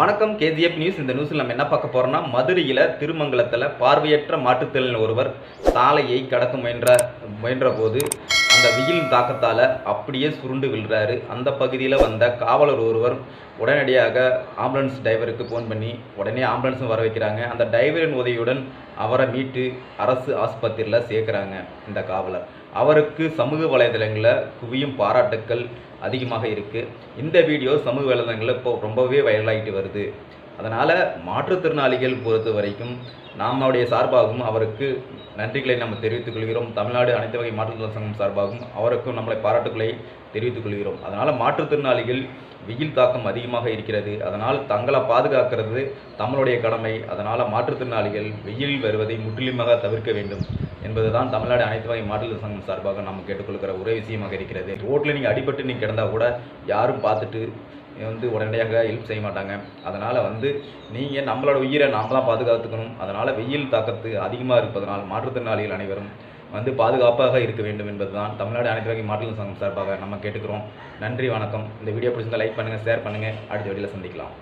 வணக்கம் KGF news. இந்த நியூஸில் நம்ம என்ன பார்க்க போறோம்னா மதுரையில் திருமங்கலத்தில் பார்வையற்ற மாற்றுத்திறன் ஒருவர் சாலையை கடக்க முயன்ற முயன்ற போது அந்த வெயில் தாக்கத்தால் அப்படியே சுருண்டு விழுறாரு. அந்த பகுதியில் வந்த காவலர் ஒருவர் உடனடியாக ஆம்புலன்ஸ் டிரைவருக்கு ஃபோன் பண்ணி உடனே ஆம்புலன்ஸும் வர வைக்கிறாங்க. அந்த டிரைவரின் உதவியுடன் அவரை மீட்டு அரசு ஆஸ்பத்திரியில் சேர்க்குறாங்க இந்த காவலர். அவருக்கு சமூக வலைதளங்களில் குவியும் பாராட்டுக்கள் அதிகமாக இருக்குது இந்த வீடியோ சமூக வலைதளங்களில் இப்போ ரொம்பவே வைரலாகிட்டு வருது. அதனால் மாற்றுத்திறனாளிகள் பொறுத்த வரைக்கும் நம்முடைய சார்பாகவும் அவருக்கு நன்றிகளை நம்ம தெரிவித்துக் கொள்கிறோம். தமிழ்நாடு அனைத்து வகை மாற்றுத்திறன் சங்கம் சார்பாகவும் அவருக்கும் நம்மளை பாராட்டுக்களை தெரிவித்துக் கொள்கிறோம். அதனால் மாற்றுத்திறனாளிகள் வெயில் தாக்கம் அதிகமாக இருக்கிறது. அதனால் தங்களை பாதுகாக்கிறது தமிழுடைய கடமை. அதனால் மாற்றுத்திறனாளிகள் வெயில் வருவதை முற்றிலுமாக தவிர்க்க வேண்டும் என்பதுதான் தமிழ்நாடு அனைத்து வகை மாற்றுத்திறன் சங்கம் சார்பாக நம்ம கேட்டுக்கொள்கிற ஒரே விஷயமாக இருக்கிறது. ரோட்டில் நீங்கள் அடிபட்டு நீங்கள் கிடந்தால் கூட யாரும் பார்த்துட்டு வந்து உடனடியாக ஹெல்ப் செய்ய மாட்டாங்க. அதனால் வந்து நீங்கள் நம்மளோட உயிரை நாம் தான் பாதுகாத்துக்கணும். அதனால் வெயில் தாக்கத்து அதிகமாக இருப்பதனால் மாற்றுத்திறனாளிகள் அனைவரும் வந்து பாதுகாப்பாக இருக்க வேண்டும் என்பது தான் தமிழ்நாடு அனைத்து வகை மாற்றுத்திறன் சங்கம் சார்பாக நம்ம கேட்டுக்கிறோம். நன்றி வணக்கம். இந்த வீடியோ பிடிச்சிருந்தா லைக் பண்ணுங்கள் ஷேர் பண்ணுங்கள் அடுத்த வீடியோவில் சந்திக்கலாம்.